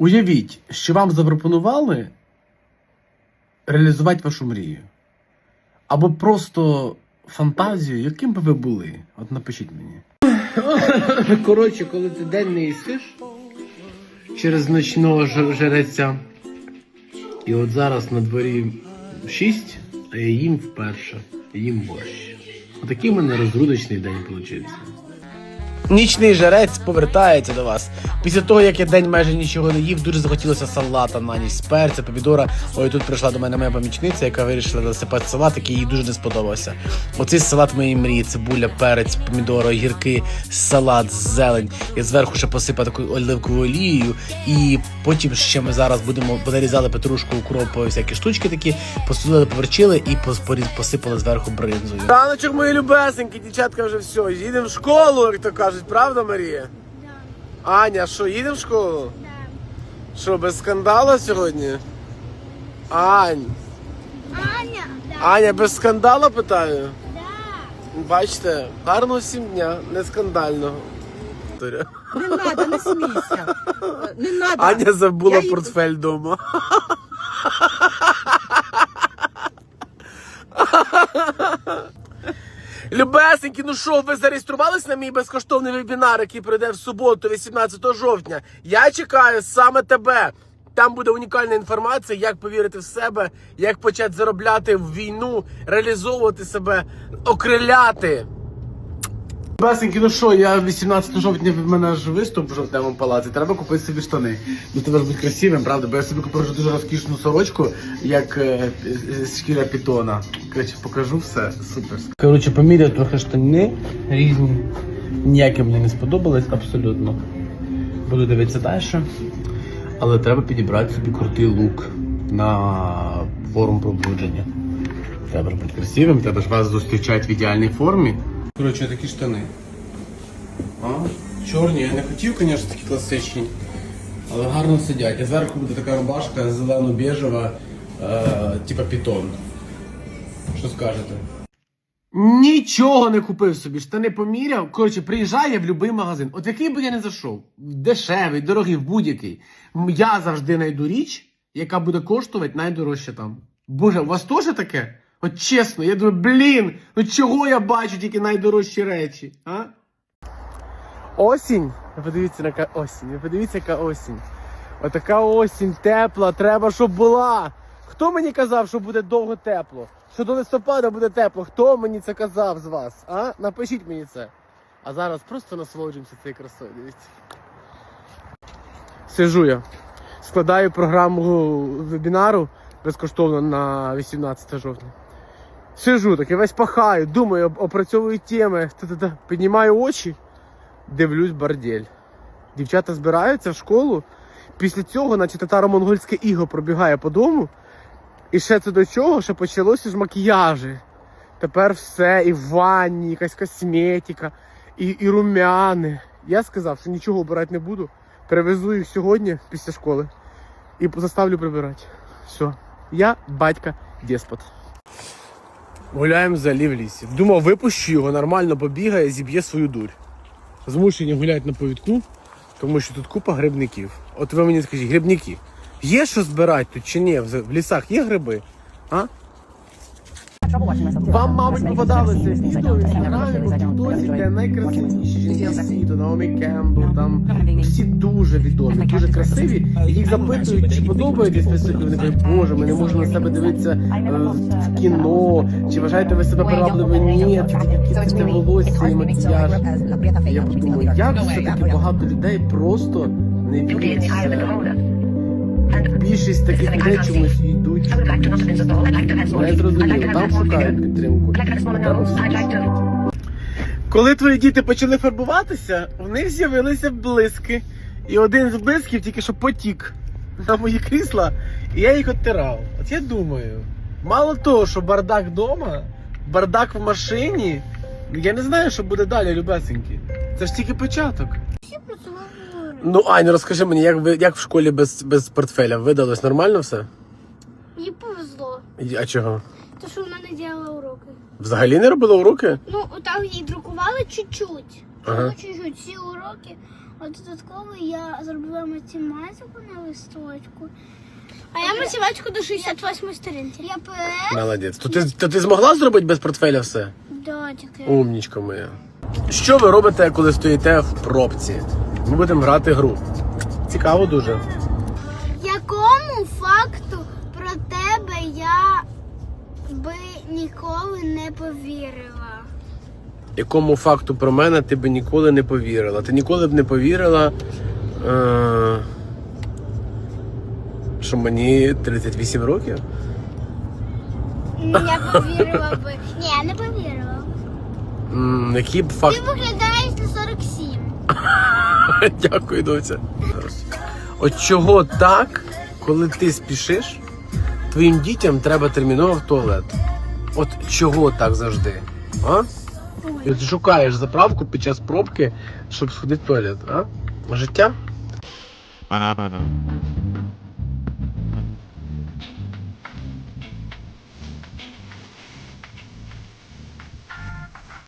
Уявіть, що вам запропонували реалізувати вашу мрію. Або просто фантазію, яким би ви були. От напишіть мені. Коротше, коли ти день не їсиш через ночного жереця. І от зараз на дворі 6, а я їм вперше. Їм борщ. Отакий в мене розрудочний день вийшов. Нічний жарець повертається до вас. Після того, як я день майже нічого не їв, дуже захотілося салата на ніч з перця, помідора. Ой, тут прийшла до мене моя помічниця, яка вирішила засипати салат, який їй дуже не сподобався. Оцей салат моєї мрії, цибуля, перець, помідори, огірки, салат, зелень. Я зверху ще посипав такою оливковою олією. І потім ще ми зараз будемо нарізали петрушку, укроп, всякі штучки такі, посолили, поверчили і пос- посипали зверху бринзою. Раночок, мої любесенькі, дівчатка вже все. Їдемо в школу, як то кажуть, правда, Марія? Аня, що, їдемо в школу? Що, без скандалу сьогодні? Ань, Аня, да, Аня, без скандалу питаю? да. Бачите, гарного всім дня, не скандального. Не надо, не смійся. Не надо. Аня забула Я їй- портфель вдома. Любесенькі, ну що, ви зареєструвались на мій безкоштовний вебінар, який пройде в суботу, 18 жовтня. Я чекаю саме тебе. Там буде унікальна інформація, як повірити в себе, як почати заробляти в війну, реалізовувати себе, окриляти. Басеньки, ну що, я 18 жовтня в мене ж виступ в жовтневому палаці. Треба купити собі штани. Ну треба бути красивим, правда? Бо я собі купив вже дуже розкішну сорочку, як е, з шкіра пітона. Коротше, покажу все. Супер. Коротше, поміряю трохи штани різні. Ніякі мені не сподобались абсолютно. Буду дивитися далі. Але треба підібрати собі крутий лук на форум пробудження. Треба бути красивим, треба ж вас зустрічати в ідеальній формі. Коротше, такі штани. А? Чорні, я не хотів, звісно, такі класичні, але гарно сидять. А зверху буде така рубашка зелено-біжева, е, типа пітон. Що скажете? Нічого не купив собі, штани поміряв. Коротше, приїжджає в будь-який магазин. От який би я не зайшов, дешевий, дорогий, в будь-який. Я завжди знайду річ, яка буде коштувати найдорожче там. Боже, у вас теж таке? От чесно, я думаю, блін, ну чого я бачу тільки найдорожчі речі, а? Осінь. Подивіться, яка осінь. Подивіться, яка осінь. Отака осінь тепла, треба, щоб була. Хто мені казав, що буде довго тепло? Що до листопада буде тепло? Хто мені це казав з вас? А? Напишіть мені це. А зараз просто насолоджуємося цією красою. Дивіться. Сижу я. Складаю програму вебінару безкоштовно на 18 жовтня. Сижу таки, весь пахаю, думаю, опрацьовую теми, та-та-та. піднімаю очі, дивлюсь бордель. Дівчата збираються в школу. Після цього, наче татаро-монгольське іго пробігає по дому. І ще це до чого, що почалося ж макіяжі. Тепер все, і в ванні, якась косметика, і, і румяни. Я сказав, що нічого обирати не буду. Привезу їх сьогодні після школи і заставлю прибирати. Все. Я батька деспот. Гуляємо взагалі в лісі. Думав, випущу його, нормально побігає, зіб'є свою дурь. Змушені гуляти на повідку, тому що тут купа грибників. От ви мені скажіть, грибники. Є що збирати тут чи ні? В лісах є гриби? А? Вам, мабуть, попадалося відео в інстаграмі, Тіктосі, де найкрасивіші жінки світу, Наомі Кембл, там всі дуже відомі, дуже красиві. І їх запитують, чи подобаєтесь ви собі. Вони кажуть, боже, ми не можемо на себе дивитися е, в кіно. Чи вважаєте ви себе привабливими? Ні, це тільки це волосся і макіяж. Я подумаю, як все-таки багато людей просто не вірять в себе. Більшість таких людей чомусь йдуть. Не зрозуміло, там шукають підтримку. там. Коли твої діти почали фарбуватися, в них з'явилися блиски. І один з блисків тільки що потік на мої крісла, і я їх оттирав. От я думаю, мало того, що бардак вдома, бардак в машині. Я не знаю, що буде далі, любесенькі. Це ж тільки початок. Ну, Ань, розкажи мені, як, ви, як в школі без, без портфеля видалось нормально все? Мені повезло, А чого? то що вона не робила уроки. Взагалі не робила уроки? Ну, там їй друкували чуть-чуть. Ага. Чуть-чуть всі уроки А додатково я зробила математику на листочку. А я математику до 68 сторінки. Я ПС. Молодець. То ти, то ти змогла зробити без портфеля все? Да, таке. Умнічка моя. Що ви робите, коли стоїте в пробці? Ми будемо грати гру. Цікаво дуже. Якому факту про тебе я би ніколи не повірила? Якому факту про мене ти би ніколи не повірила? Ти ніколи б не повірила, е- що мені 38 років? Я повірила би. Ні, я не повірила. М, Який б Ти факт. виглядаєш на 47. Дякую, доця. От чого так, коли ти спішиш, твоїм дітям треба терміново в туалет. От чого так завжди? А? І от шукаєш заправку під час пробки, щоб сходити в туалет, а? Життя?